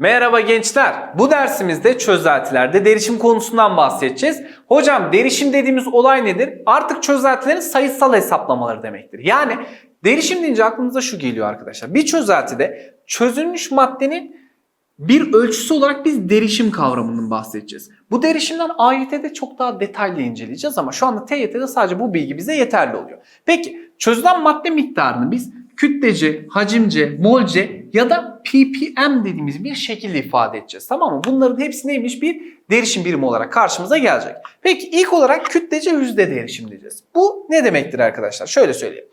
Merhaba gençler. Bu dersimizde çözeltilerde derişim konusundan bahsedeceğiz. Hocam derişim dediğimiz olay nedir? Artık çözeltilerin sayısal hesaplamaları demektir. Yani derişim deyince aklınıza şu geliyor arkadaşlar. Bir çözeltide çözülmüş maddenin bir ölçüsü olarak biz derişim kavramından bahsedeceğiz. Bu derişimden AYT'de çok daha detaylı inceleyeceğiz ama şu anda TYT'de sadece bu bilgi bize yeterli oluyor. Peki çözülen madde miktarını biz kütlece, hacimce, molce ya da ppm dediğimiz bir şekilde ifade edeceğiz. Tamam mı? Bunların hepsi neymiş? Bir derişim birimi olarak karşımıza gelecek. Peki ilk olarak kütlece yüzde derişim diyeceğiz. Bu ne demektir arkadaşlar? Şöyle söyleyeyim.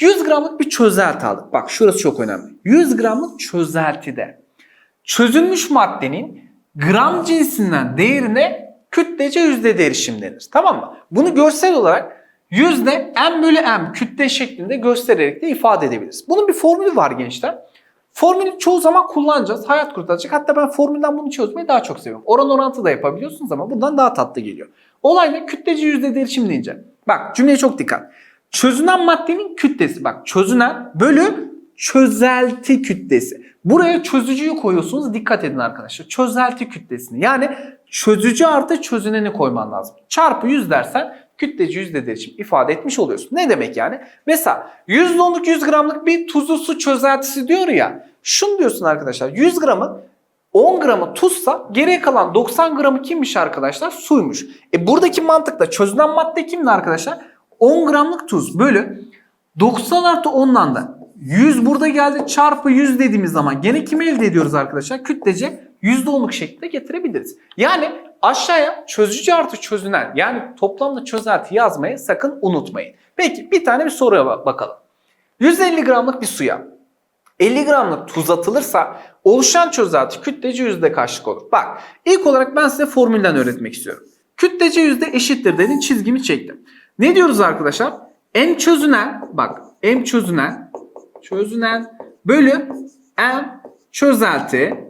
100 gramlık bir çözelti aldık. Bak şurası çok önemli. 100 gramlık çözeltide çözülmüş maddenin gram cinsinden değerine kütlece yüzde derişim denir. Tamam mı? Bunu görsel olarak yüzde m bölü m kütle şeklinde göstererek de ifade edebiliriz. Bunun bir formülü var gençler. Formülü çoğu zaman kullanacağız. Hayat kurtaracak. Hatta ben formülden bunu çözmeyi daha çok seviyorum. Oran orantı da yapabiliyorsunuz ama buradan daha tatlı geliyor. Olay ne? Kütleci yüzde derişim deyince. Bak cümleye çok dikkat. Çözünen maddenin kütlesi. Bak çözünen bölü çözelti kütlesi. Buraya çözücüyü koyuyorsunuz. Dikkat edin arkadaşlar. Çözelti kütlesini. Yani çözücü artı çözüneni koyman lazım. Çarpı 100 dersen kütleci yüzde derişim ifade etmiş oluyorsun. Ne demek yani? Mesela %10'luk 100 gramlık bir tuzlu su çözeltisi diyor ya. Şunu diyorsun arkadaşlar. 100 gramı 10 gramı tuzsa geriye kalan 90 gramı kimmiş arkadaşlar? Suymuş. E buradaki mantıkla çözülen madde kimdi arkadaşlar? 10 gramlık tuz bölü 90 artı 10'dan da 100 burada geldi çarpı 100 dediğimiz zaman gene kimi elde ediyoruz arkadaşlar? Kütlece %10'luk şekilde getirebiliriz. Yani aşağıya çözücü artı çözünen yani toplamda çözelti yazmayı sakın unutmayın. Peki bir tane bir soruya bak- bakalım. 150 gramlık bir suya 50 gramlık tuz atılırsa oluşan çözelti kütlece yüzde kaçlık olur? Bak ilk olarak ben size formülden öğretmek istiyorum. Kütlece yüzde eşittir dedim çizgimi çektim. Ne diyoruz arkadaşlar? M çözünen bak M çözünen çözünen bölü M çözelti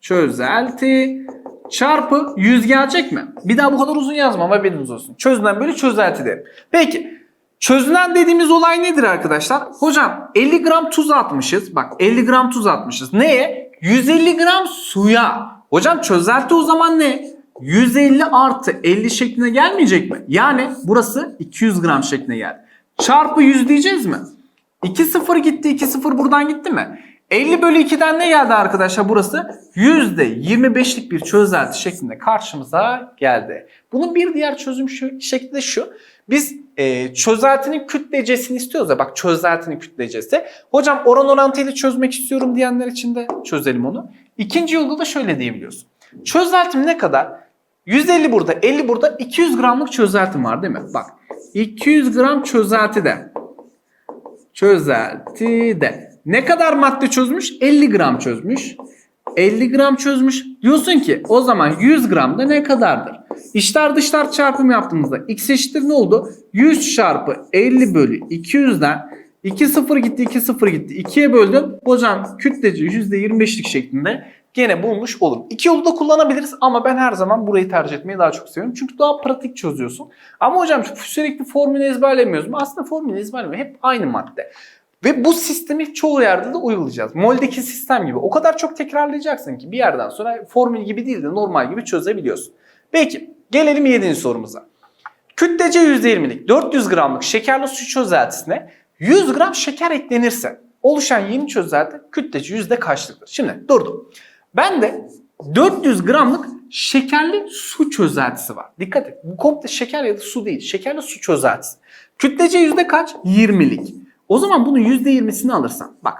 çözelti çarpı 100 gelecek mi? Bir daha bu kadar uzun yazmam haberiniz olsun. Çözünen bölü çözelti derim. Peki çözünen dediğimiz olay nedir arkadaşlar? Hocam 50 gram tuz atmışız. Bak 50 gram tuz atmışız. Neye? 150 gram suya. Hocam çözelti o zaman ne? 150 artı 50 şeklinde gelmeyecek mi? Yani burası 200 gram şeklinde geldi. Çarpı 100 diyeceğiz mi? 2 0 gitti 2 0 buradan gitti mi? 50 bölü 2'den ne geldi arkadaşlar burası? %25'lik bir çözelti şeklinde karşımıza geldi. Bunun bir diğer çözüm şekli de şu. Biz e, çözeltinin kütlecesini istiyoruz ya bak çözeltinin kütlecesi. Hocam oran orantıyla çözmek istiyorum diyenler için de çözelim onu. İkinci yolda da şöyle diyebiliyorsun. Çözeltim ne kadar? 150 burada 50 burada 200 gramlık çözeltim var değil mi? Bak 200 gram çözelti de çözelti de ne kadar madde çözmüş? 50 gram çözmüş. 50 gram çözmüş. Diyorsun ki o zaman 100 gram da ne kadardır? İçler dışlar çarpımı yaptığımızda x eşittir ne oldu? 100 çarpı 50 bölü 200'den 2 0 gitti 2 0 gitti. 2'ye böldüm. Hocam kütleci %25'lik şeklinde gene bulmuş olurum. İki yolu da kullanabiliriz ama ben her zaman burayı tercih etmeyi daha çok seviyorum. Çünkü daha pratik çözüyorsun. Ama hocam sürekli formülü ezberlemiyoruz? Aslında formülü ezberlemiyor. Hep aynı madde. Ve bu sistemi çoğu yerde de uygulayacağız. Mol'deki sistem gibi. O kadar çok tekrarlayacaksın ki bir yerden sonra formül gibi değil de normal gibi çözebiliyorsun. Peki gelelim 7. sorumuza. Kütlece %20'lik 400 gramlık şekerli su çözeltisine 100 gram şeker eklenirse oluşan yeni çözelti kütlece yüzde kaçlıktır? Şimdi durdum. Ben de 400 gramlık şekerli su çözeltisi var. Dikkat et. Bu komple şeker ya da su değil. Şekerli su çözeltisi. Kütlece yüzde kaç? 20'lik. O zaman bunun %20'sini alırsan bak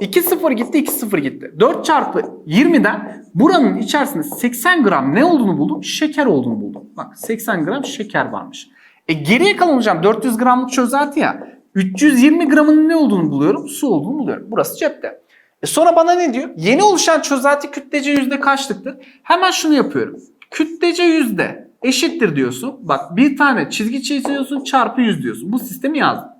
2 0 gitti 2 0 gitti. 4 çarpı 20'den buranın içerisinde 80 gram ne olduğunu buldum? Şeker olduğunu buldum. Bak 80 gram şeker varmış. E geriye kalan hocam 400 gramlık çözelti ya. 320 gramının ne olduğunu buluyorum? Su olduğunu buluyorum. Burası cepte. E sonra bana ne diyor? Yeni oluşan çözelti kütlece yüzde kaçlıktır? Hemen şunu yapıyorum. Kütlece yüzde eşittir diyorsun. Bak bir tane çizgi çiziyorsun çarpı 100 diyorsun. Bu sistemi yazdım.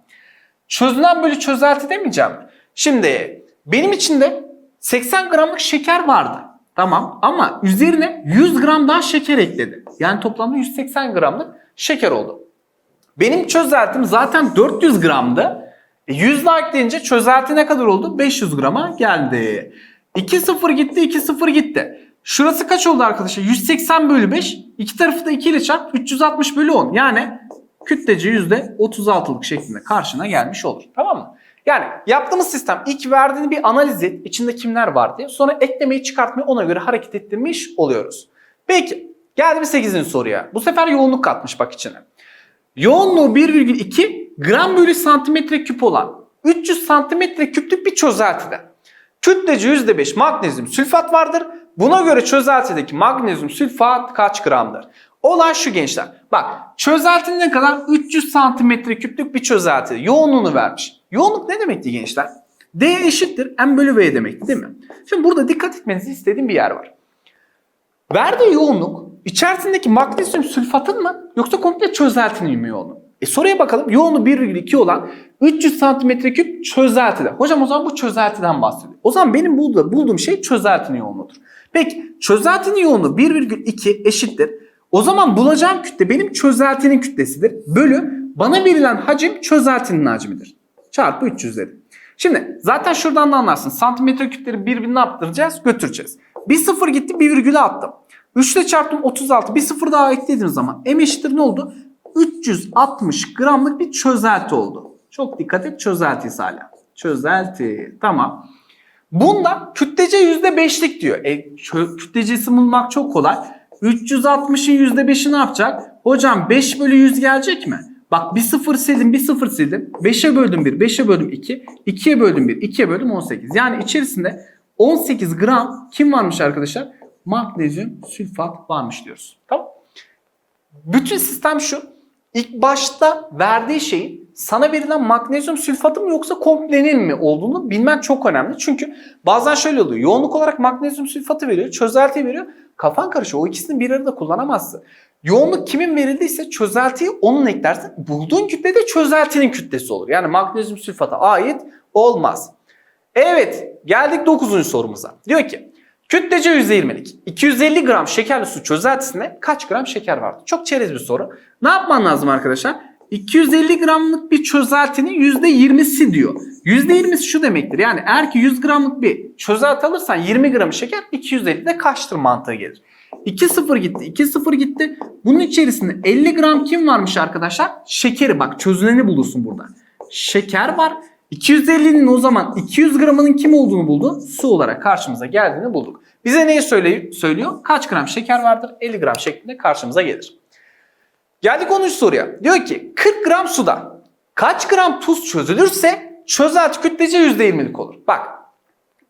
Çözülen bölü çözelti demeyeceğim. Şimdi benim içinde 80 gramlık şeker vardı. Tamam ama üzerine 100 gram daha şeker ekledi. Yani toplamda 180 gramlık şeker oldu. Benim çözeltim zaten 400 gramdı. E 100 daha ekleyince çözelti ne kadar oldu? 500 grama geldi. 2 0 gitti 2 0 gitti. Şurası kaç oldu arkadaşlar? 180 bölü 5. İki tarafı da 2 ile çarp 360 bölü 10. Yani kütlece %36'lık şeklinde karşına gelmiş olur. Tamam mı? Yani yaptığımız sistem ilk verdiğini bir analiz et. içinde kimler var diye. Sonra eklemeyi çıkartmayı ona göre hareket ettirmiş oluyoruz. Peki geldim 8. soruya. Bu sefer yoğunluk katmış bak içine. Yoğunluğu 1,2 gram bölü santimetre küp olan 300 santimetre küplük bir çözeltide. Kütlece %5 magnezyum sülfat vardır. Buna göre çözeltideki magnezyum sülfat kaç gramdır? Olay şu gençler. Bak çözeltinin ne kadar? 300 santimetre küplük bir çözelti. Yoğunluğunu vermiş. Yoğunluk ne demekti gençler? D eşittir M bölü V demekti değil mi? Şimdi burada dikkat etmenizi istediğim bir yer var. Verdiği yoğunluk içerisindeki magnezyum sülfatın mı yoksa komple çözeltinin mi yoğunluğu? E soruya bakalım. Yoğunluğu 1,2 olan 300 santimetre küp çözeltide. Hocam o zaman bu çözeltiden bahsediyor. O zaman benim burada bulduğum şey çözeltinin yoğunluğudur. Peki çözeltinin yoğunluğu 1,2 eşittir. O zaman bulacağım kütle benim çözeltinin kütlesidir. Bölü bana verilen hacim çözeltinin hacmidir. Çarpı 300 dedim. Şimdi zaten şuradan da anlarsın. Santimetre küpleri birbirine yaptıracağız, götüreceğiz. Bir sıfır gitti, bir virgülü attım. 3 ile çarptım 36. Bir sıfır daha eklediğim zaman m eşittir ne oldu? 360 gramlık bir çözelti oldu. Çok dikkat et çözeltisi hala. Çözelti. Tamam. Bunda kütlece %5'lik diyor. E, kütlecesi bulmak çok kolay. 360'ın %5'i ne yapacak? Hocam 5 bölü 100 gelecek mi? Bak bir sıfır sildim bir sıfır sildim. 5'e böldüm 1, 5'e böldüm 2. 2'ye böldüm 1, 2'ye böldüm 18. Yani içerisinde 18 gram kim varmış arkadaşlar? Magnezyum sülfat varmış diyoruz. Tamam. Bütün sistem şu. İlk başta verdiği şeyin sana verilen magnezyum sülfatı mı yoksa komplenin mi olduğunu bilmen çok önemli. Çünkü bazen şöyle oluyor. Yoğunluk olarak magnezyum sülfatı veriyor, çözelti veriyor. Kafan karışıyor. O ikisini bir arada kullanamazsın. Yoğunluk kimin verildiyse çözeltiyi onun eklersin. Bulduğun kütle de çözeltinin kütlesi olur. Yani magnezyum sülfata ait olmaz. Evet geldik 9. sorumuza. Diyor ki kütlece %20'lik 250 gram şekerli su çözeltisinde kaç gram şeker vardı? Çok çerez bir soru. Ne yapman lazım arkadaşlar? 250 gramlık bir çözeltinin %20'si diyor. %20'si şu demektir. Yani eğer ki 100 gramlık bir çözelti alırsan 20 gram şeker 250 de kaçtır mantığı gelir. 2 0 gitti, 2 0 gitti. Bunun içerisinde 50 gram kim varmış arkadaşlar? Şekeri bak çözüneni bulursun burada. Şeker var. 250'nin o zaman 200 gramının kim olduğunu buldu? Su olarak karşımıza geldiğini bulduk. Bize neyi söylüyor? Kaç gram şeker vardır? 50 gram şeklinde karşımıza gelir. Geldik 10. soruya. Diyor ki 40 gram suda kaç gram tuz çözülürse çözelti kütlece %20'lik olur. Bak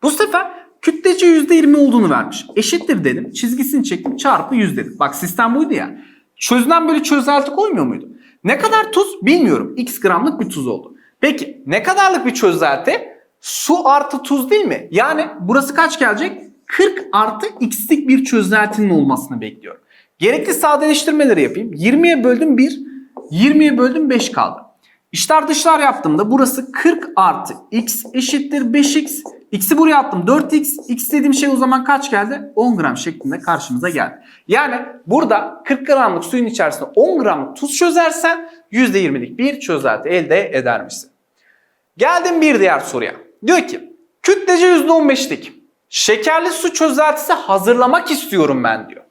bu sefer kütlece %20 olduğunu vermiş. Eşittir dedim. Çizgisini çektim çarpı 100 dedim. Bak sistem buydu ya. Çözünen böyle çözelti koymuyor muydu? Ne kadar tuz bilmiyorum. X gramlık bir tuz oldu. Peki ne kadarlık bir çözelti? Su artı tuz değil mi? Yani burası kaç gelecek? 40 artı x'lik bir çözeltinin olmasını bekliyorum. Gerekli sadeleştirmeleri yapayım. 20'ye böldüm 1, 20'ye böldüm 5 kaldı. İçler dışlar yaptığımda burası 40 artı x eşittir 5x. X'i buraya attım 4x. X dediğim şey o zaman kaç geldi? 10 gram şeklinde karşımıza geldi. Yani burada 40 gramlık suyun içerisinde 10 gramlık tuz çözersen %20'lik bir çözelti elde eder misin? Geldim bir diğer soruya. Diyor ki kütlece %15'lik şekerli su çözeltisi hazırlamak istiyorum ben diyor.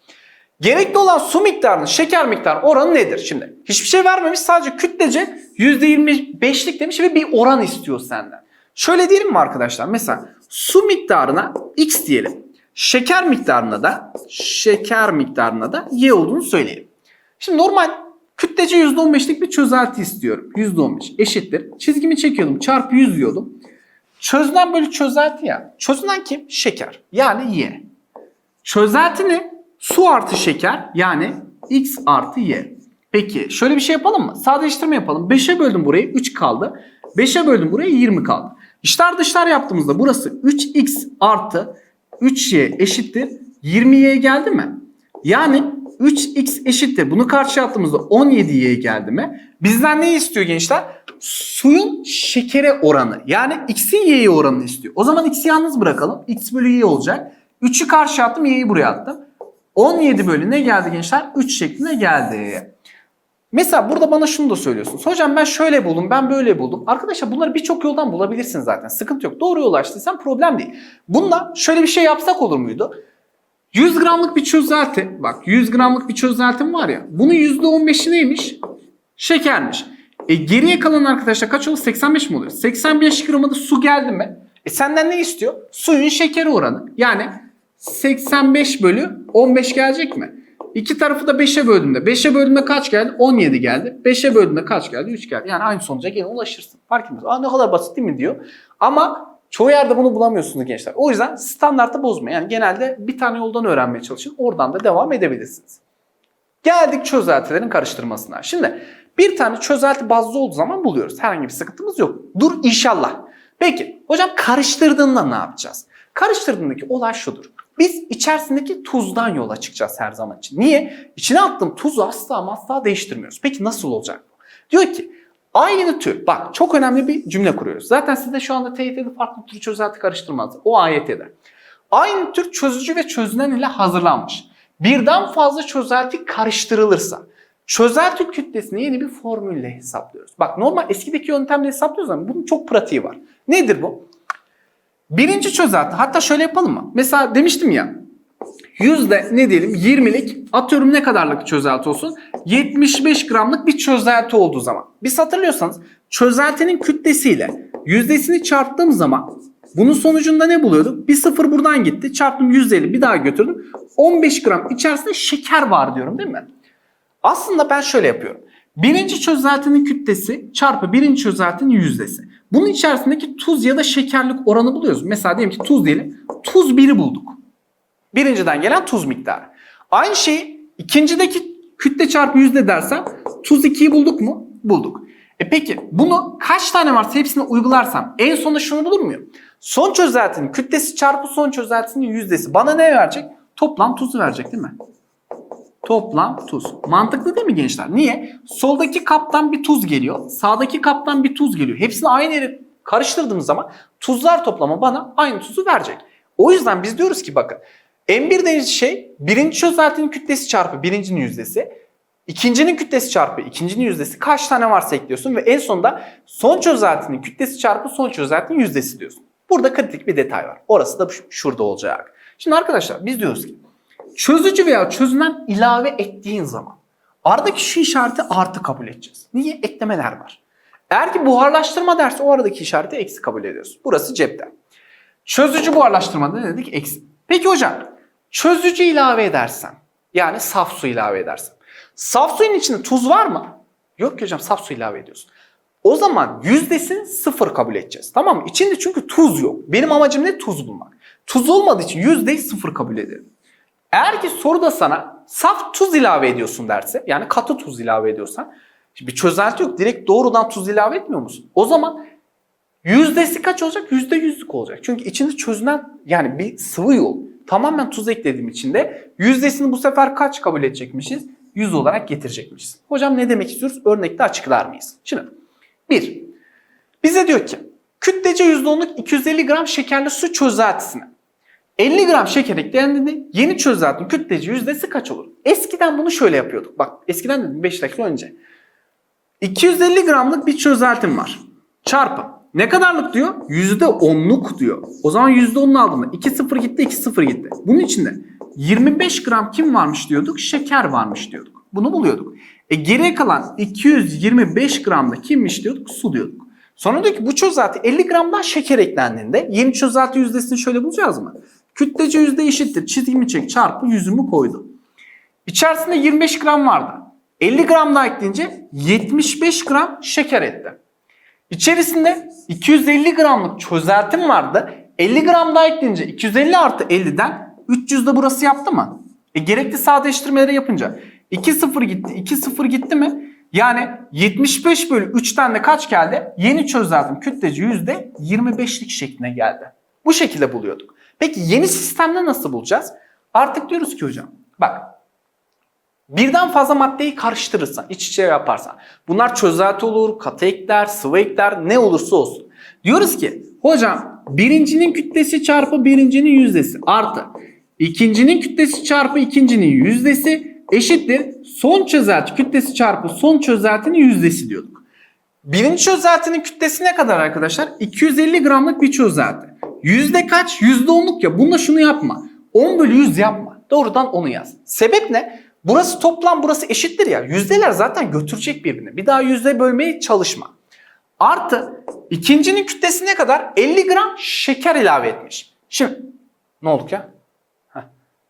Gerekli olan su miktarının şeker miktarı oranı nedir? Şimdi hiçbir şey vermemiş sadece kütlece %25'lik demiş ve bir oran istiyor senden. Şöyle diyelim mi arkadaşlar? Mesela su miktarına x diyelim. Şeker miktarına da şeker miktarına da y olduğunu söyleyelim. Şimdi normal kütlece %15'lik bir çözelti istiyorum. %15 eşittir. Çizgimi çekiyordum çarpı 100 diyordum. Çözünen böyle çözelti ya. Çözünen kim? Şeker. Yani y. Çözelti ne? Su artı şeker yani x artı y. Peki şöyle bir şey yapalım mı? Sadeleştirme yapalım. 5'e böldüm burayı 3 kaldı. 5'e böldüm burayı 20 kaldı. İçler dışlar yaptığımızda burası 3x artı 3y eşittir 20y geldi mi? Yani 3x eşittir. Bunu karşıya attığımızda 17y geldi mi? Bizden ne istiyor gençler? Suyun şekere oranı. Yani x'in y'ye oranını istiyor. O zaman x'i yalnız bırakalım. x bölü y olacak. 3'ü karşıya attım y'yi buraya attım. 17 bölü ne geldi gençler? 3 şeklinde geldi. Mesela burada bana şunu da söylüyorsunuz. Hocam ben şöyle buldum, ben böyle buldum. Arkadaşlar bunları birçok yoldan bulabilirsiniz zaten. Sıkıntı yok. Doğru yola açtıysan problem değil. Bununla şöyle bir şey yapsak olur muydu? 100 gramlık bir çözelti, bak 100 gramlık bir çözeltim var ya. Bunun %15'i neymiş? Şekermiş. E geriye kalan arkadaşlar kaç olur? 85 mi oluyor? 85 grama da su geldi mi? E senden ne istiyor? Suyun şekeri oranı. Yani 85 bölü 15 gelecek mi? İki tarafı da 5'e böldüğümde. 5'e böldüğümde kaç geldi? 17 geldi. 5'e böldüğümde kaç geldi? 3 geldi. Yani aynı sonuca gene ulaşırsın. Fark etmez. Aa ne kadar basit değil mi diyor. Ama çoğu yerde bunu bulamıyorsunuz gençler. O yüzden standartı bozmayın. Yani genelde bir tane yoldan öğrenmeye çalışın. Oradan da devam edebilirsiniz. Geldik çözeltilerin karıştırmasına. Şimdi bir tane çözelti bazlı olduğu zaman buluyoruz. Herhangi bir sıkıntımız yok. Dur inşallah. Peki hocam karıştırdığında ne yapacağız? Karıştırdığındaki olay şudur. Biz içerisindeki tuzdan yola çıkacağız her zaman için. Niye? İçine attığım tuzu asla asla değiştirmiyoruz. Peki nasıl olacak? Diyor ki aynı tür bak çok önemli bir cümle kuruyoruz. Zaten size şu anda TYT'de farklı tür çözelti karıştırmaz. O AYT'de. Aynı tür çözücü ve çözünen ile hazırlanmış. Birden fazla çözelti karıştırılırsa çözelti kütlesini yeni bir formülle hesaplıyoruz. Bak normal eskideki yöntemle hesaplıyoruz ama bunun çok pratiği var. Nedir bu? Birinci çözelti hatta şöyle yapalım mı? Mesela demiştim ya yüzde ne diyelim 20'lik atıyorum ne kadarlık çözelti olsun? 75 gramlık bir çözelti olduğu zaman. Biz hatırlıyorsanız çözeltinin kütlesiyle yüzdesini çarptığım zaman bunun sonucunda ne buluyorduk? Bir sıfır buradan gitti. Çarptım 150 bir daha götürdüm. 15 gram içerisinde şeker var diyorum değil mi? Aslında ben şöyle yapıyorum. Birinci çözeltinin kütlesi çarpı birinci çözeltinin yüzdesi. Bunun içerisindeki tuz ya da şekerlik oranı buluyoruz. Mesela diyelim ki tuz diyelim. Tuz 1'i bulduk. Birinciden gelen tuz miktarı. Aynı şeyi ikincideki kütle çarpı yüzde dersem tuz 2'yi bulduk mu? Bulduk. E peki bunu kaç tane varsa hepsini uygularsam en sonunda şunu bulur muyum? Son çözeltinin kütlesi çarpı son çözeltinin yüzdesi bana ne verecek? Toplam tuzu verecek değil mi? Toplam tuz. Mantıklı değil mi gençler? Niye? Soldaki kaptan bir tuz geliyor. Sağdaki kaptan bir tuz geliyor. Hepsini aynı yere karıştırdığımız zaman tuzlar toplamı bana aynı tuzu verecek. O yüzden biz diyoruz ki bakın M1 dediğimiz şey birinci çözeltinin kütlesi çarpı birincinin yüzdesi. ikincinin kütlesi çarpı ikincinin yüzdesi kaç tane varsa ekliyorsun ve en sonunda son çözeltinin kütlesi çarpı son çözeltinin yüzdesi diyorsun. Burada kritik bir detay var. Orası da şurada olacak. Şimdi arkadaşlar biz diyoruz ki çözücü veya çözünen ilave ettiğin zaman aradaki şu işareti artı kabul edeceğiz. Niye? Eklemeler var. Eğer ki buharlaştırma derse o aradaki işareti eksi kabul ediyoruz. Burası cepte. Çözücü buharlaştırmada ne dedik? Eksi. Peki hocam çözücü ilave edersem yani saf su ilave edersem saf suyun içinde tuz var mı? Yok ki hocam saf su ilave ediyorsun. O zaman yüzdesini sıfır kabul edeceğiz. Tamam mı? İçinde çünkü tuz yok. Benim amacım ne? Tuz bulmak. Tuz olmadığı için yüzdeyi sıfır kabul ederim. Eğer ki soruda sana saf tuz ilave ediyorsun derse yani katı tuz ilave ediyorsan bir çözelti yok. Direkt doğrudan tuz ilave etmiyor musun? O zaman yüzdesi kaç olacak? Yüzde yüzlük olacak. Çünkü içinde çözünen yani bir sıvı yol. Tamamen tuz eklediğim için de yüzdesini bu sefer kaç kabul edecekmişiz? 100 olarak getirecekmişiz. Hocam ne demek istiyoruz? Örnekte açıklar mıyız? Şimdi 1. Bize diyor ki kütlece %10'luk 250 gram şekerli su çözeltisine 50 gram şeker eklendiğinde yeni çözeltinin kütlece yüzdesi kaç olur? Eskiden bunu şöyle yapıyorduk. Bak eskiden dedim 5 dakika önce. 250 gramlık bir çözeltim var. Çarpı. Ne kadarlık diyor? %10'luk diyor. O zaman %10'unu aldığımda 2 0 gitti 2 0 gitti. Bunun içinde 25 gram kim varmış diyorduk? Şeker varmış diyorduk. Bunu buluyorduk. E geriye kalan 225 gram da kimmiş diyorduk? Su diyorduk. Sonra diyor ki bu çözelti 50 gramdan şeker eklendiğinde yeni çözelti yüzdesini şöyle bulacağız mı? Kütlece yüzde eşittir. Çizgimi çek çarpı yüzümü koydu. İçerisinde 25 gram vardı. 50 gram daha ekleyince 75 gram şeker etti. İçerisinde 250 gramlık çözeltim vardı. 50 gram daha ekleyince 250 artı 50'den 300 de burası yaptı mı? E gerekli sadeleştirmeleri yapınca 2 0 gitti 2 0 gitti mi? Yani 75 bölü 3'ten de kaç geldi? Yeni çözeltim kütleci %25'lik şekline geldi. Bu şekilde buluyorduk. Peki yeni sistemde nasıl bulacağız? Artık diyoruz ki hocam bak birden fazla maddeyi karıştırırsan, iç içe yaparsan bunlar çözelti olur, katı ekler, sıvı ekler ne olursa olsun. Diyoruz ki hocam birincinin kütlesi çarpı birincinin yüzdesi artı ikincinin kütlesi çarpı ikincinin yüzdesi eşittir son çözelti kütlesi çarpı son çözeltinin yüzdesi diyorduk. Birinci çözeltinin kütlesi ne kadar arkadaşlar? 250 gramlık bir çözelti. Yüzde kaç? Yüzde onluk ya. Bunda şunu yapma. 10 bölü 100 yapma. Doğrudan onu yaz. Sebep ne? Burası toplam burası eşittir ya. Yüzdeler zaten götürecek birbirini. Bir daha yüzde bölmeye çalışma. Artı ikincinin kütlesi ne kadar? 50 gram şeker ilave etmiş. Şimdi ne olduk ya? Heh,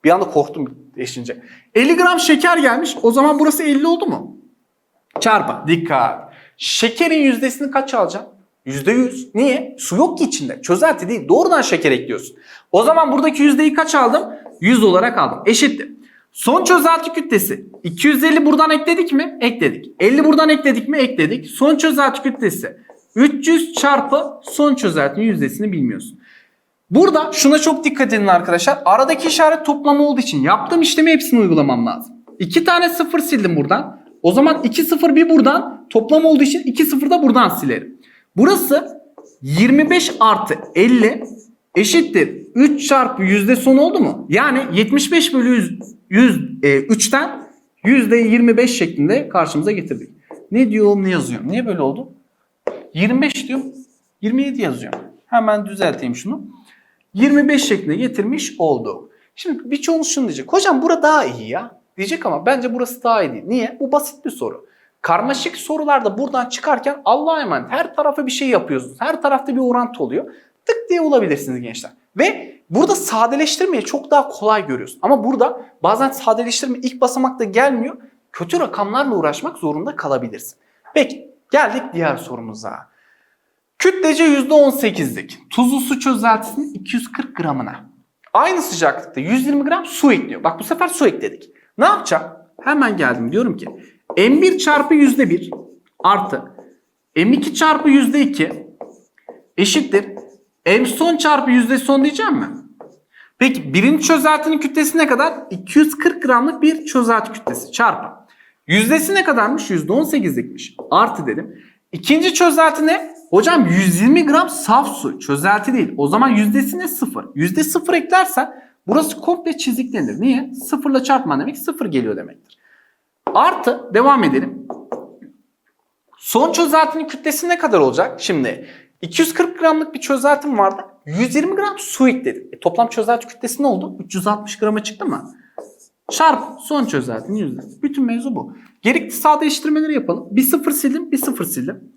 bir anda korktum değişince. 50 gram şeker gelmiş. O zaman burası 50 oldu mu? Çarpı. Dikkat. Şekerin yüzdesini kaç alacağım? %100. Niye? Su yok ki içinde. Çözelti değil. Doğrudan şeker ekliyorsun. O zaman buradaki yüzdeyi kaç aldım? 100 olarak aldım. Eşittir. Son çözelti kütlesi. 250 buradan ekledik mi? Ekledik. 50 buradan ekledik mi? Ekledik. Son çözelti kütlesi. 300 çarpı son çözeltinin yüzdesini bilmiyorsun. Burada şuna çok dikkat edin arkadaşlar. Aradaki işaret toplamı olduğu için yaptığım işlemi hepsini uygulamam lazım. İki tane sıfır sildim buradan. O zaman 2 sıfır bir buradan toplam olduğu için 2 sıfır da buradan silerim. Burası 25 artı 50 eşittir 3 çarpı yüzde son oldu mu? Yani 75 bölü 100, 100 e, 3'ten yüzde 25 şeklinde karşımıza getirdik. Ne diyorum ne yazıyorum? Niye böyle oldu? 25 diyorum 27 yazıyorum. Hemen düzelteyim şunu. 25 şeklinde getirmiş oldu. Şimdi birçoğunuz şunu diyecek. Hocam bura daha iyi ya. Diyecek ama bence burası daha iyi. Niye? Bu basit bir soru. Karmaşık sorularda buradan çıkarken Allah'a emanet her tarafa bir şey yapıyorsunuz. Her tarafta bir orantı oluyor. Tık diye bulabilirsiniz gençler. Ve burada sadeleştirmeyi çok daha kolay görüyorsun. Ama burada bazen sadeleştirme ilk basamakta gelmiyor. Kötü rakamlarla uğraşmak zorunda kalabilirsin. Peki geldik diğer sorumuza. Kütlece %18'lik tuzlu su çözeltisinin 240 gramına. Aynı sıcaklıkta 120 gram su ekliyor. Bak bu sefer su ekledik. Ne yapacağım? Hemen geldim diyorum ki M1 çarpı %1 artı M2 çarpı %2 eşittir M son çarpı yüzde son diyeceğim mi? Peki birinci çözeltinin kütlesi ne kadar? 240 gramlık bir çözelti kütlesi çarpı. Yüzdesi ne kadarmış? %18'likmiş. Artı dedim. İkinci çözelti ne? Hocam 120 gram saf su. Çözelti değil. O zaman yüzdesi ne? Sıfır. Yüzde sıfır eklersen burası komple çiziklenir. Niye? Sıfırla çarpman demek sıfır geliyor demektir. Artı devam edelim. Son çözeltinin kütlesi ne kadar olacak? Şimdi 240 gramlık bir çözeltim vardı. 120 gram su ekledim. E, toplam çözelti kütlesi ne oldu? 360 grama çıktı mı? Çarp son çözeltinin yüzdesi. Bütün mevzu bu. Gerekli sadeleştirmeleri yapalım. Bir sıfır sildim, bir sıfır sildim.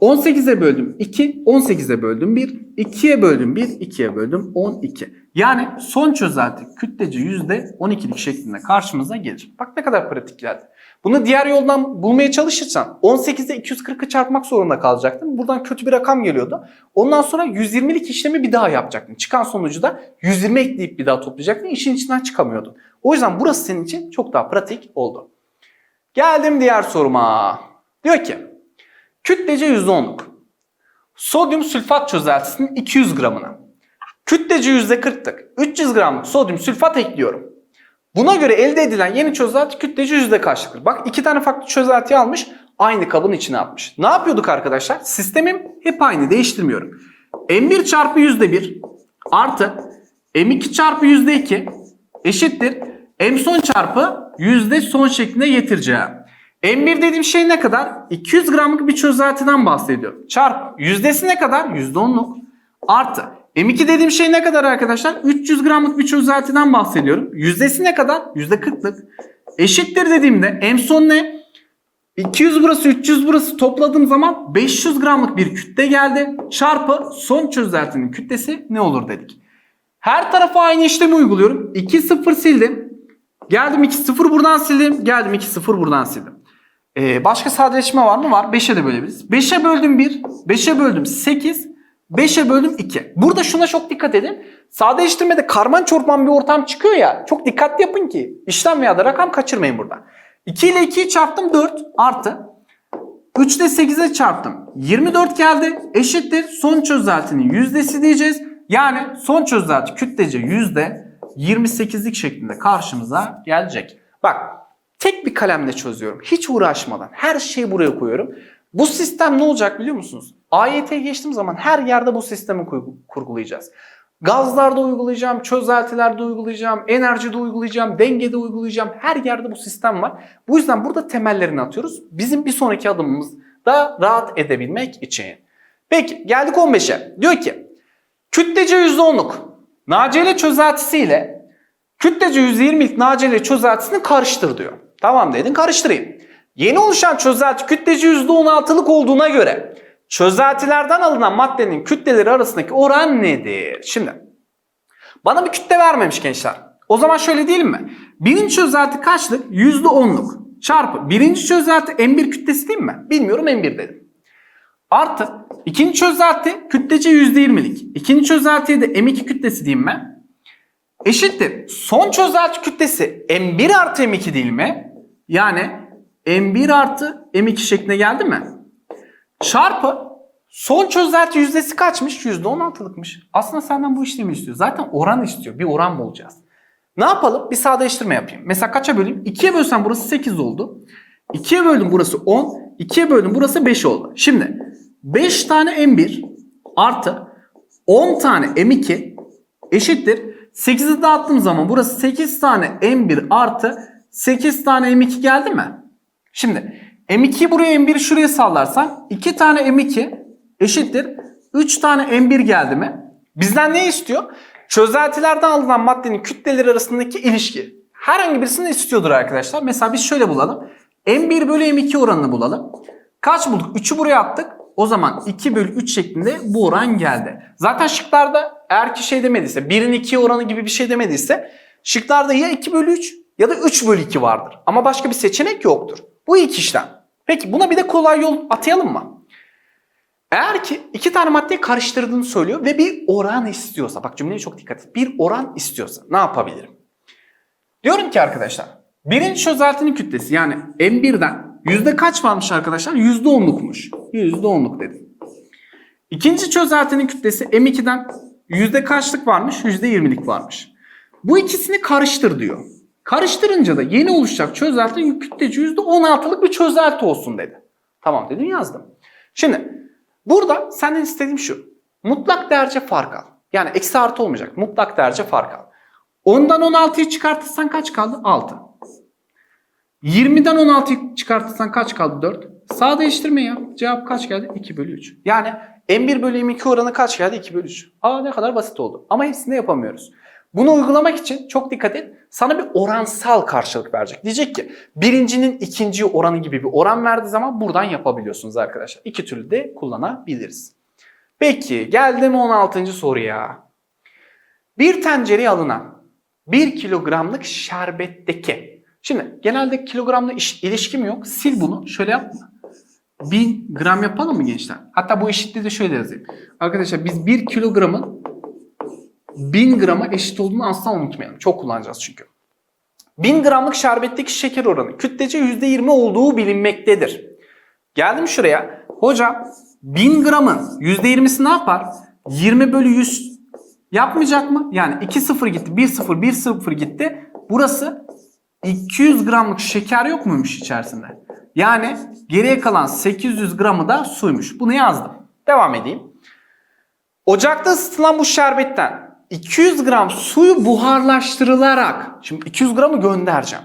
18'e böldüm 2, 18'e böldüm 1, 2'ye böldüm 1, 2'ye böldüm 12. Yani son çözelti kütlece %12'lik şeklinde karşımıza gelir. Bak ne kadar pratik geldi. Bunu diğer yoldan bulmaya çalışırsan 18'e 240'ı çarpmak zorunda kalacaktın. Buradan kötü bir rakam geliyordu. Ondan sonra 120'lik işlemi bir daha yapacaktın. Çıkan sonucu da 120 ekleyip bir daha toplayacaktın. İşin içinden çıkamıyordun. O yüzden burası senin için çok daha pratik oldu. Geldim diğer soruma. Diyor ki kütlece %10'luk. Sodyum sülfat çözeltisinin 200 gramına. Kütlece %40'lık 300 gramlık sodyum sülfat ekliyorum. Buna göre elde edilen yeni çözelti kütlece yüzde kaçlıktır? Bak iki tane farklı çözelti almış aynı kabın içine atmış. Ne yapıyorduk arkadaşlar? Sistemim hep aynı değiştirmiyorum. M1 çarpı yüzde bir artı M2 çarpı yüzde iki eşittir M son çarpı yüzde son şeklinde getireceğim. M1 dediğim şey ne kadar? 200 gramlık bir çözeltiden bahsediyorum. Çarp yüzdesi ne kadar? %10'luk. Artı M2 dediğim şey ne kadar arkadaşlar? 300 gramlık bir çözeltiden bahsediyorum. Yüzdesi ne kadar? %40'lık. Eşittir dediğimde M son ne? 200 burası 300 burası topladığım zaman 500 gramlık bir kütle geldi. Çarpı son çözeltinin kütlesi ne olur dedik. Her tarafa aynı işlemi uyguluyorum. 2 0 sildim. Geldim 2 0 buradan sildim. Geldim 2 0 buradan sildim. Ee, başka sadeleşme var mı? Var. 5'e de bölebiliriz. 5'e böldüm 1. 5'e böldüm 8. 5'e böldüm 2. Burada şuna çok dikkat edin. Sadeleştirmede karman çorman bir ortam çıkıyor ya. Çok dikkatli yapın ki işlem veya da rakam kaçırmayın burada. 2 ile 2'yi çarptım 4 artı. 3 ile 8'e çarptım. 24 geldi. Eşittir son çözeltinin yüzdesi diyeceğiz. Yani son çözelti kütlece yüzde 28'lik şeklinde karşımıza gelecek. Bak tek bir kalemle çözüyorum. Hiç uğraşmadan her şeyi buraya koyuyorum. Bu sistem ne olacak biliyor musunuz? AYT'ye geçtiğim zaman her yerde bu sistemi kur- kurgulayacağız. Gazlarda uygulayacağım, çözeltilerde uygulayacağım, enerjide uygulayacağım, dengede uygulayacağım. Her yerde bu sistem var. Bu yüzden burada temellerini atıyoruz. Bizim bir sonraki adımımız da rahat edebilmek için. Peki geldik 15'e. Diyor ki kütlece %10'luk nacelle çözeltisiyle kütlece %20'lik nacelle çözeltisini karıştır diyor. Tamam dedin karıştırayım. Yeni oluşan çözelti kütlece %16'lık olduğuna göre çözeltilerden alınan maddenin kütleleri arasındaki oran nedir? Şimdi bana bir kütle vermemiş gençler. O zaman şöyle diyelim mi? Birinci çözelti kaçlık? %10'luk çarpı birinci çözelti M1 kütlesi değil mi? Bilmiyorum M1 dedim. Artı ikinci çözelti kütlece %20'lik. İkinci çözeltiye de M2 kütlesi diyeyim ben. Eşittir. Son çözelti kütlesi M1 artı M2 değil mi? Yani M1 artı M2 şeklinde geldi mi? Çarpı son çözelti yüzdesi kaçmış? %16'lıkmış. Aslında senden bu işlemi istiyor. Zaten oran istiyor. Bir oran bulacağız. Ne yapalım? Bir sadeleştirme yapayım. Mesela kaça böleyim? 2'ye bölsem burası 8 oldu. 2'ye böldüm burası 10. 2'ye böldüm burası 5 oldu. Şimdi 5 tane M1 artı 10 tane M2 eşittir. 8'i dağıttığım zaman burası 8 tane M1 artı 8 tane M2 geldi mi? Şimdi M2 buraya M1'i şuraya sallarsan 2 tane M2 eşittir. 3 tane M1 geldi mi? Bizden ne istiyor? Çözeltilerden alınan maddenin kütleleri arasındaki ilişki. Herhangi birisini istiyordur arkadaşlar. Mesela biz şöyle bulalım. M1 bölü M2 oranını bulalım. Kaç bulduk? 3'ü buraya attık. O zaman 2 bölü 3 şeklinde bu oran geldi. Zaten şıklarda eğer ki şey demediyse 1'in 2'ye oranı gibi bir şey demediyse şıklarda ya 2 bölü 3 ya da 3 bölü 2 vardır. Ama başka bir seçenek yoktur. Bu ilk işlem. Peki buna bir de kolay yol atayalım mı? Eğer ki iki tane maddeyi karıştırdığını söylüyor ve bir oran istiyorsa, bak cümleye çok dikkat et. Bir oran istiyorsa ne yapabilirim? Diyorum ki arkadaşlar, birinci çözeltinin kütlesi yani M1'den yüzde kaç varmış arkadaşlar? Yüzde onlukmuş. Yüzde onluk dedim. İkinci çözeltinin kütlesi M2'den yüzde kaçlık varmış? Yüzde yirmilik varmış. Bu ikisini karıştır diyor. Karıştırınca da yeni oluşacak çözelti kütleci yüzde 16'lık bir çözelti olsun dedi. Tamam dedim yazdım. Şimdi burada senden istediğim şu. Mutlak derece fark al. Yani eksi artı olmayacak. Mutlak derece fark al. 10'dan 16'yı çıkartırsan kaç kaldı? 6. 20'den 16'yı çıkartırsan kaç kaldı? 4. Sağ değiştirme ya. Cevap kaç geldi? 2 bölü 3. Yani M1 bölü M2 oranı kaç geldi? 2 bölü 3. Aa ne kadar basit oldu. Ama hepsini yapamıyoruz. Bunu uygulamak için çok dikkat et. Sana bir oransal karşılık verecek. Diyecek ki birincinin ikinci oranı gibi bir oran verdiği zaman buradan yapabiliyorsunuz arkadaşlar. İki türlü de kullanabiliriz. Peki geldim 16. soruya. Bir tencereye alınan 1 kilogramlık şerbetteki. Şimdi genelde kilogramla iş- ilişkim yok. Sil bunu. Şöyle yapma. 1000 gram yapalım mı gençler? Hatta bu eşitliği de şöyle yazayım. Arkadaşlar biz 1 kilogramın 1000 grama eşit olduğunu asla unutmayalım. Çok kullanacağız çünkü. 1000 gramlık şerbetteki şeker oranı kütlece %20 olduğu bilinmektedir. Geldim şuraya. Hocam 1000 gramın %20'si ne yapar? 20 bölü 100 yapmayacak mı? Yani 2 0 gitti, 1 0, 1 0 gitti. Burası 200 gramlık şeker yok muymuş içerisinde? Yani geriye kalan 800 gramı da suymuş. Bunu yazdım. Devam edeyim. Ocakta ısıtılan bu şerbetten 200 gram suyu buharlaştırılarak, şimdi 200 gramı göndereceğim.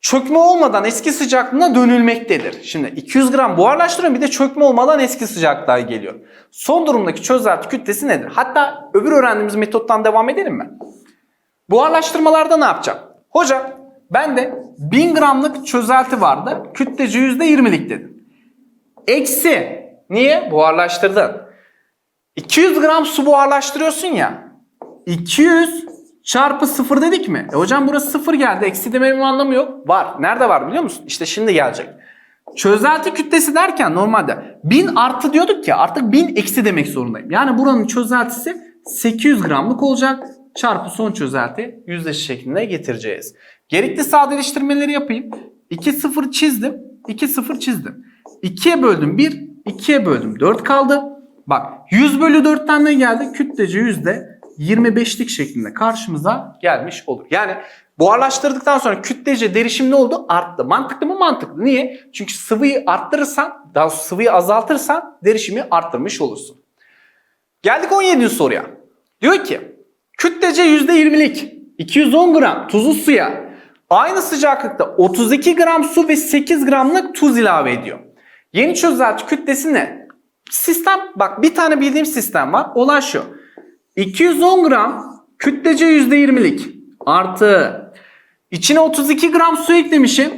Çökme olmadan eski sıcaklığına dönülmektedir. Şimdi 200 gram buharlaştırıyorum bir de çökme olmadan eski sıcaklığa geliyor. Son durumdaki çözelti kütlesi nedir? Hatta öbür öğrendiğimiz metottan devam edelim mi? Buharlaştırmalarda ne yapacağım? Hocam ben de 1000 gramlık çözelti vardı. Kütlece %20'lik dedim. Eksi. Niye? Buharlaştırdın. 200 gram su buharlaştırıyorsun ya. 200 çarpı 0 dedik mi? E hocam burası 0 geldi. Eksi dememin anlamı yok. Var. Nerede var biliyor musun? İşte şimdi gelecek. Çözelti kütlesi derken normalde 1000 artı diyorduk ya artık 1000 eksi demek zorundayım. Yani buranın çözeltisi 800 gramlık olacak. Çarpı son çözelti yüzdeşi şeklinde getireceğiz. Gerekli sadeleştirmeleri yapayım. 2 0 çizdim. 2 0 çizdim. 2'ye böldüm 1. 2'ye böldüm 4 kaldı. Bak 100 bölü 4'ten ne geldi? Kütlece yüzde 25'lik şeklinde karşımıza gelmiş olur. Yani buharlaştırdıktan sonra kütlece derişim ne oldu? Arttı. Mantıklı mı? Mantıklı. Niye? Çünkü sıvıyı arttırırsan, daha sıvıyı azaltırsan derişimi arttırmış olursun. Geldik 17. soruya. Diyor ki kütlece %20'lik 210 gram tuzlu suya aynı sıcaklıkta 32 gram su ve 8 gramlık tuz ilave ediyor. Yeni çözelti kütlesi ne? Sistem bak bir tane bildiğim sistem var. Olay şu. 210 gram kütlece %20'lik artı içine 32 gram su eklemişim.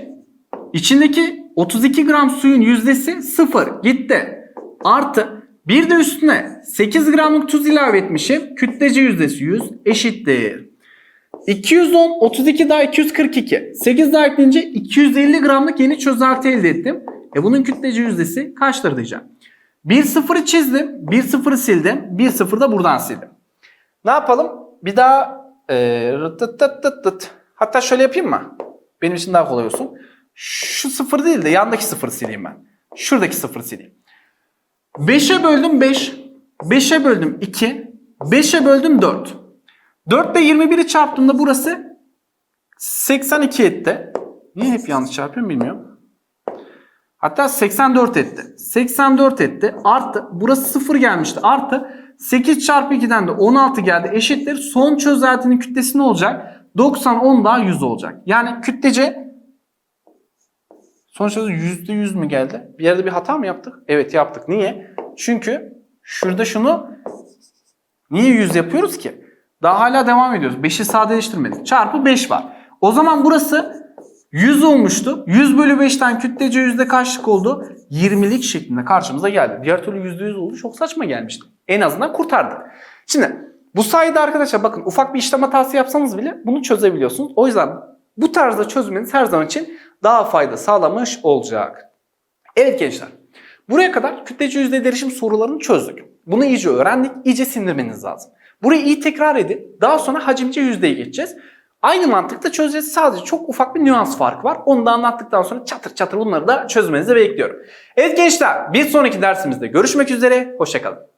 İçindeki 32 gram suyun yüzdesi 0 gitti. Artı bir de üstüne 8 gramlık tuz ilave etmişim. Kütlece yüzdesi 100 eşittir. 210, 32 daha 242. 8 daha ekleyince 250 gramlık yeni çözelti elde ettim. E bunun kütlece yüzdesi kaçtır diyeceğim. 1 sıfırı çizdim. 1 sıfırı sildim. 1 sıfır da buradan sildim. Ne yapalım? Bir daha e, rıtıt tıt tıt tıt. Hatta şöyle yapayım mı? Benim için daha kolay olsun. Şu sıfır değil de yandaki sıfırı sileyim ben. Şuradaki sıfırı sileyim. 5'e böldüm 5. 5'e böldüm 2. 5'e böldüm 4. 4 ile 21'i çarptığımda burası 82 etti. Niye hep yanlış çarpıyorum bilmiyorum. Hatta 84 etti. 84 etti. Artı burası 0 gelmişti. Artı 8 çarpı 2'den de 16 geldi. Eşittir. Son çözeltinin kütlesi ne olacak? 90 10 daha 100 olacak. Yani kütlece sonuçta %100 mü geldi? Bir yerde bir hata mı yaptık? Evet yaptık. Niye? Çünkü şurada şunu niye 100 yapıyoruz ki? Daha hala devam ediyoruz. 5'i sadeleştirmedik. Çarpı 5 var. O zaman burası 100 olmuştu. 100 bölü 5'ten kütlece yüzde kaçlık oldu? 20'lik şeklinde karşımıza geldi. Diğer türlü %100 oldu. Çok saçma gelmişti. En azından kurtardık. Şimdi bu sayede arkadaşlar bakın ufak bir işlem hatası yapsanız bile bunu çözebiliyorsunuz. O yüzden bu tarzda çözmeniz her zaman için daha fayda sağlamış olacak. Evet gençler. Buraya kadar kütlece yüzde derişim sorularını çözdük. Bunu iyice öğrendik. iyice sindirmeniz lazım. Burayı iyi tekrar edin. Daha sonra hacimce yüzdeye geçeceğiz. Aynı mantıkta çözeceğiz. Sadece çok ufak bir nüans farkı var. Onu da anlattıktan sonra çatır çatır bunları da çözmenizi bekliyorum. Evet gençler bir sonraki dersimizde görüşmek üzere. Hoşçakalın.